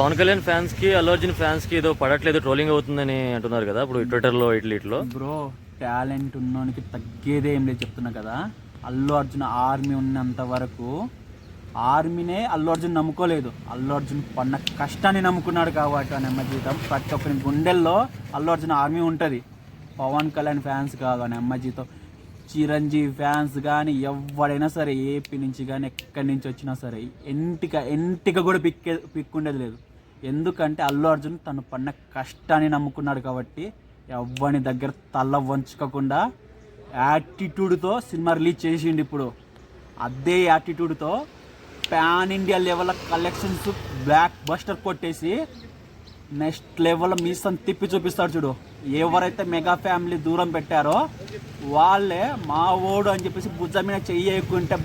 పవన్ కళ్యాణ్ ఫ్యాన్స్కి అల్లు అర్జున్ ఫ్యాన్స్కి ఏదో పడట్లేదు ట్రోలింగ్ అవుతుందని అంటున్నారు కదా ఇప్పుడు ట్విట్టర్లో ఇట్లా ఇట్లో బ్రో టాలెంట్ ఉన్నోనికి తగ్గేదే ఏం లేదు చెప్తున్నా కదా. అల్లు అర్జున్ ఆర్మీ ఉన్నంత వరకు ఆర్మీనే అల్లు అర్జున్ నమ్ముకోలేదు. అల్లు అర్జున్ పన్న కష్టాన్ని నమ్ముకున్నాడు కాబట్టి ఆ నెమ్మ జీతం ప్రతి ఒక్కరి గుండెల్లో అల్లు అర్జున్ ఆర్మీ ఉంటుంది. పవన్ కళ్యాణ్ ఫ్యాన్స్ కాదు ఆ నెమ్మ జీతం చిరంజీవి ఫ్యాన్స్ కానీ ఎవడైనా సరే ఏపీ నుంచి కానీ ఎక్కడి నుంచి వచ్చినా సరే ఎంటిక ఎంటిక కూడా పిక్కే పిక్కుండేది లేదు. ఎందుకంటే అల్లు అర్జున్ తను పడిన కష్టాన్ని నమ్ముకున్నాడు కాబట్టి ఎవ్వని దగ్గర తల వంచుకోకుండా యాటిట్యూడ్తో సినిమా రిలీజ్ చేసిండు ఇప్పుడు. అదే యాటిట్యూడ్తో pan India level collections blockbuster కొట్టేసి నెక్స్ట్ లెవెల్ మీసం తిప్పి చూపిస్తాడు చూడు. ఎవరైతే మెగా ఫ్యామిలీ దూరం పెట్టారో వాళ్ళే మా ఓడు అని చెప్పేసి భుజ మీద చెయ్యకుంటే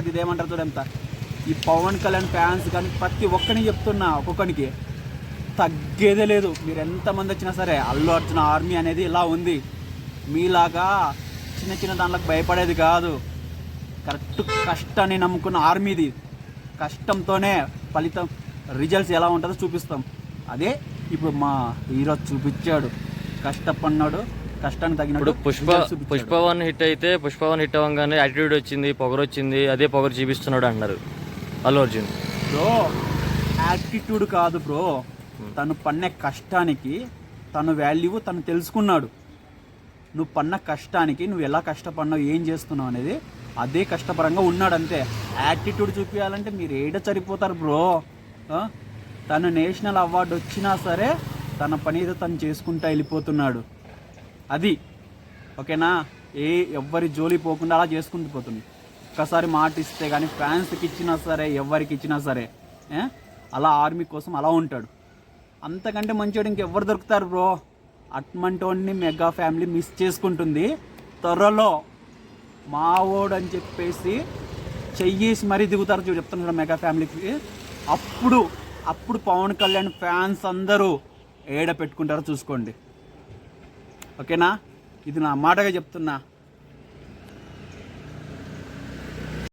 అది ఇదేమంటారు చూడంత ఈ పవన్ కళ్యాణ్ ఫ్యాన్స్ కానీ ప్రతి ఒక్కరిని చెప్తున్నా ఒక్కొక్కరికి తగ్గేదే లేదు. మీరు ఎంతమంది వచ్చినా సరే అల్లు అర్జున్ ఆర్మీ అనేది ఇలా ఉంది. మీలాగా చిన్న చిన్న దాంట్లోకి భయపడేది కాదు. కరెక్ట్ కష్టాన్ని నమ్ముకున్న ఆర్మీది. కష్టంతోనే ఫలితం రిజల్ట్స్ ఎలా ఉంటుందో చూపిస్తాం. అదే ఇప్పుడు మా హీరో చూపించాడు. కష్టపడినాడు కష్టానికి ఇప్పుడు తగినట్టు పుష్ప results చూపించాడు. పుష్ప వన్ హిట్ అయితే పుష్ప వన్ హిట్ అవ్వగానే యాటిట్యూడ్ వచ్చింది పొగరు వచ్చింది అదే పొగరు చూపిస్తున్నాడు అన్నారు అల్లు అర్జున్. బ్రో యాటిట్యూడ్ కాదు బ్రో. తను పన్నే కష్టానికి తను వాల్యూ తను తెలుసుకున్నాడు. నువ్వు పన్న కష్టానికి నువ్వు ఎలా కష్టపడినావు ఏం చేస్తున్నావు అనేది అదే కష్టపరంగా ఉన్నాడు అంతే యాటిట్యూడ్ చూపించాలంటే మీరు ఏడ సరిపోతారు బ్రో? తను నేషనల్ అవార్డు వచ్చినా సరే తన పని ఏదో తను చేసుకుంటా వెళ్ళిపోతున్నాడు. అది. ఓకేనా? ఏ ఎవ్వరి జోలి పోకుండా అలా చేసుకుంటూ పోతుంది. ఒక్కసారి మాట ఇస్తే కానీ ఫ్యాన్స్కి ఇచ్చినా సరే ఎవరికి ఇచ్చినా సరే అలా ఆర్మీ కోసం అలా ఉంటాడు. అంతకంటే మంచివాడు ఇంకెవ్వరు దొరుకుతారు బ్రో? అట్మంటోన్ని మెగా ఫ్యామిలీ మిస్ చేసుకుంటుంది. త్వరలో మావోడు అని చెప్పేసి చెయ్యేసి మరీ దిగుతారు చూడు చెప్తాను చూడ మెగా ఫ్యామిలీకి. అప్పుడు అప్పుడు పవన్ కళ్యాణ్ ఫ్యాన్స్ అందరూ ఏడ పెట్టుకుంటారో చూసుకోండి. ఓకేనా? ఇది నా మాటగా చెప్తున్నా.